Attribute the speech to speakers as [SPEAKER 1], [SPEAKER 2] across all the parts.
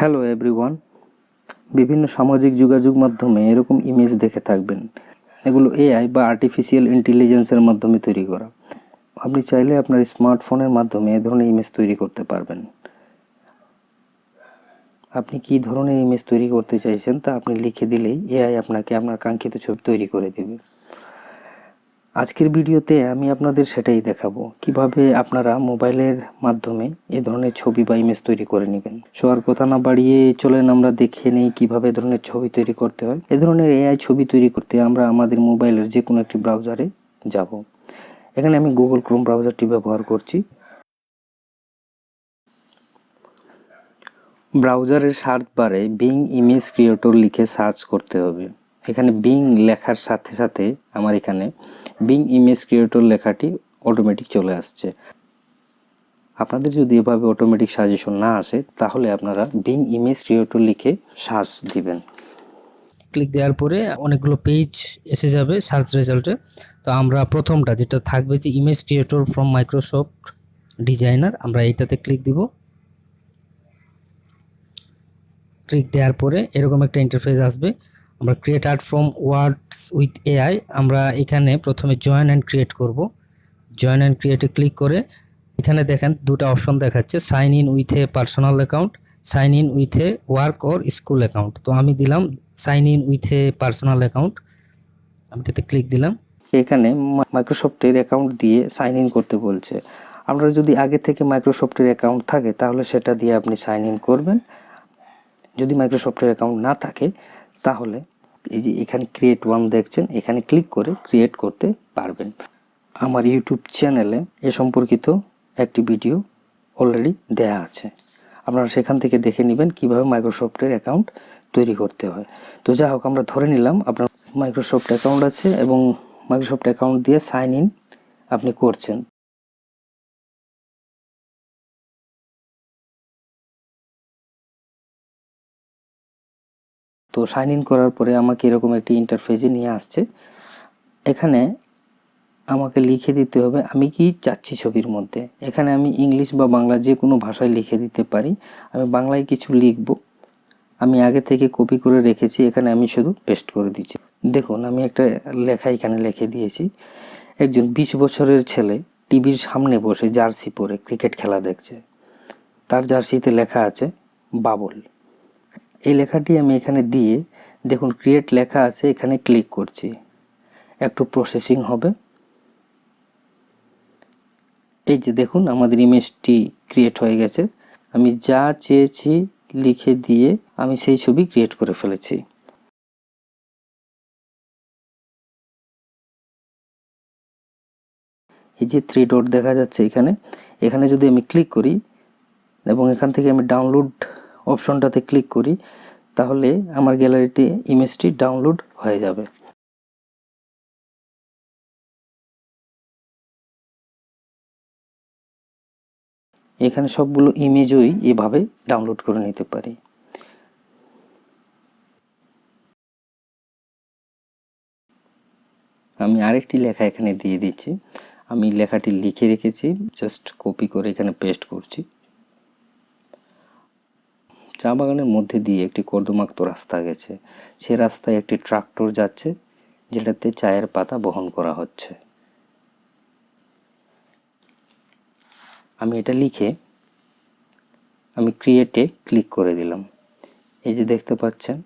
[SPEAKER 1] Hello everyone বিভিন্ন সামাজিক যোগাযোগ মাধ্যমে এরকম ইমেজ দেখে থাকবেন। এগুলো এআই বা আর্টিফিশিয়াল ইন্টেলিজেন্সের মাধ্যমে তৈরি করা। আপনি চাইলে আপনার স্মার্টফোনের মাধ্যমে এ ধরনের ইমেজ তৈরি করতে পারবেন। আপনি কী ধরনের ইমেজ তৈরি করতে চাইছেন তা আপনি লিখে দিলেই এআই আপনাকে আপনার কাঙ্ক্ষিত ছবি তৈরি করে দেবে। আজকের ভিডিওতে আমি আপনাদের সেটাই দেখাবো। কীভাবে আপনারা মোবাইলের মাধ্যমে এ ধরনের ছবি বা ইমেজ তৈরি করে নেবেন। সো আর কথা না বাড়িয়ে চলেন, আমরা দেখে নেই কীভাবে এ ধরনের ছবি তৈরি করতে হয়। এ ধরনের এআই ছবি তৈরি করতে আমরা আমাদের মোবাইলের যে কোনো একটি ব্রাউজারে যাব। এখানে আমি গুগল ক্রোম ব্রাউজারটি ব্যবহার করছি। ব্রাউজারের সার্চ বারে বিং ইমেজ ক্রিয়েটর লিখে সার্চ করতে হবে। এখানে বিং লেখার সাথে সাথে আমার এখানে বিং ইমেজ ক্রিয়েটর লেখাটি অটোমেটিক চলে আসছে। আপনাদের যদি এভাবে অটোমেটিক সাজেশন না আসে, তাহলে আপনারা বিং ইমেজ ক্রিয়েটর লিখে সার্চ দিবেন।
[SPEAKER 2] ক্লিক দেওয়ার পরে অনেকগুলো পেজ এসে যাবে সার্চ রেজাল্টে তো আমরা প্রথমটা যেটা থাকবে যে image creator from Microsoft designer আমরা এইটাতে ক্লিক দিব। ক্লিক দেওয়ার পরে এরকম একটা ইন্টারফেস আসবে। আমরা create art from words with AI আমরা এখানে প্রথমে জয়েন অ্যান্ড ক্রিয়েট করব। জয়েন অ্যান্ড ক্রিয়েটে ক্লিক করে এখানে দেখেন দুটো অপশন দেখাচ্ছে sign in with a personal account sign in with a work or school account তো আমি দিলাম sign in with a personal account আমি এটাতে ক্লিক দিলাম।
[SPEAKER 1] এখানে মাইক্রোসফটের অ্যাকাউন্ট দিয়ে সাইন ইন করতে বলছে। আপনার যদি আগে থেকে মাইক্রোসফটের অ্যাকাউন্ট থাকে, তাহলে সেটা দিয়ে আপনি সাইন ইন করবেন। যদি মাইক্রোসফটের অ্যাকাউন্ট না থাকে তাহলে এই যে এখানে ক্রিয়েট ওয়ান দেখছেন, এখানে ক্লিক করে ক্রিয়েট করতে পারবেন। আমার ইউটিউব চ্যানেলে এ সম্পর্কিত একটি ভিডিও অলরেডি দেয়া আছে। আপনারা সেখান থেকে দেখে নেবেন কীভাবে মাইক্রোসফটের অ্যাকাউন্ট তৈরি করতে হয়। তো যাই হোক, আমরা ধরে নিলাম আপনার মাইক্রোসফট অ্যাকাউন্ট আছে এবং মাইক্রোসফট অ্যাকাউন্ট দিয়ে সাইন ইন আপনি করছেন। তো সাইন ইন করার পরে আমাকে এরকম একটি ইন্টারফেসে নিয়ে আসছে। এখানে আমাকে লিখে দিতে হবে, আমি কি চাচ্ছি ছবির মধ্যে? এখানে আমি ইংলিশ বা বাংলা যে কোনো ভাষায় লিখে দিতে পারি। আমি বাংলায় কিছু লিখব। আমি আগে থেকে কপি করে রেখেছি, এখানে আমি শুধু পেস্ট করে দিচ্ছি। দেখুন, আমি একটা লেখা এখানে লিখে দিয়েছি। একজন বিশ বছরের ছেলে টিভির সামনে বসে জার্সি পরে ক্রিকেট খেলা দেখছে। তার জার্সিতে লেখা আছে, বাবল। এই লেখাটি আমি এখানে দিয়ে দেখুন ক্রিয়েট লেখা আছে, এখানে ক্লিক করছি। একটু প্রসেসিং হবে। এই যে দেখুন আমাদের ইমেজটি ক্রিয়েট হয়ে গেছে। আমি যা চেয়েছি লিখে দিয়ে আমি সেই ছবি ক্রিয়েট করে ফেলেছি। এই যে থ্রি ডট দেখা যাচ্ছে এখানে। এখানে যদি আমি ক্লিক করি এবং এখান থেকে আমি ডাউনলোড অপশনটাতে ক্লিক করি, তাহলে আমার গ্যালারিতে ইমেজটি ডাউনলোড হয়ে যাবে। এখানে সবগুলো ইমেজই এভাবে ডাউনলোড করে নিতে পারি। আমি আরেকটি লেখা এখানে দিয়ে দিচ্ছি। আমি লেখাটি লিখে রেখেছি জাস্ট কপি করে এখানে পেস্ট করছি। চা বাগানের মধ্যে দিয়ে একটি কর্দমাক্ত রাস্তা গেছে। সে রাস্তায় একটি ট্রাক্টর যাচ্ছে, যেটাতে চায়ের পাতা বহন করা হচ্ছে। আমি এটা লিখে, আমি ক্রিয়েটে ক্লিক করে দিলাম। এই যে দেখতে পাচ্ছেন,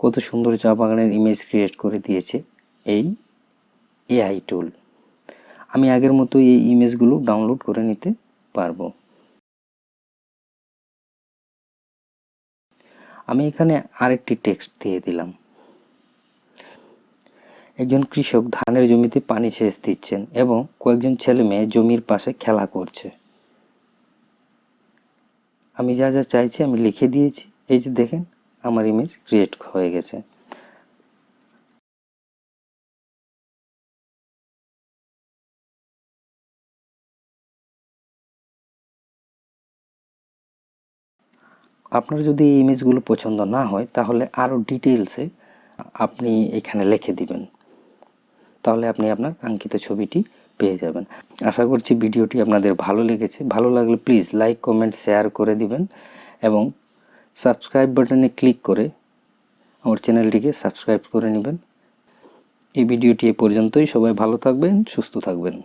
[SPEAKER 1] কত সুন্দর চা বাগানের ইমেজ ক্রিয়েট করে দিয়েছে এই এআই টুল আমি আগের মতো এই ইমেজগুলো ডাউনলোড করে নিতে পারব। আমি এখানে আরেকটি টেক্সট দিয়ে দিলাম। একজন কৃষক ধানের জমিতে পানি সেচ দিচ্ছেন এবং কয়েকজন ছেলে মেয়ে জমির পাশে খেলা করছে। আমি যা যা চাইছি আমি লিখে দিয়েছি। এই যে দেখেন, আমার ইমেজ ক্রিয়েট হয়ে গেছে। আপনার যদি এই ইমেজগুলো পছন্দ না হয়, তাহলে আরও ডিটেলসে আপনি এখানে লিখে দিবেন। তাহলে আপনি আপনার কাঙ্ক্ষিত ছবিটি পেয়ে যাবেন। আশা করছি ভিডিওটি আপনাদের ভালো লেগেছে। ভালো লাগলে প্লিজ লাইক কমেন্ট শেয়ার করে দিবেন এবং সাবস্ক্রাইব বাটনে ক্লিক করে আমার চ্যানেলটিকে সাবস্ক্রাইব করে নেবেন। এই ভিডিওটি এ পর্যন্তই। সবাই ভালো থাকবেন, সুস্থ থাকবেন।